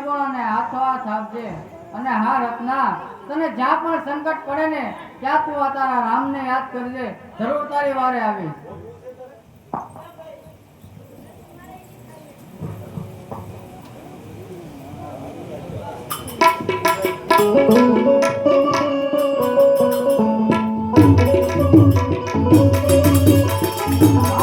કંકોત્રી અને હાથો હાથ આપજે. અને હા રત્ના તને જ્યાં પણ સંકટ પડે ને, ત્યાં તું આ તારા રામને યાદ કરજે. જરૂર તારી વારે આવી Thank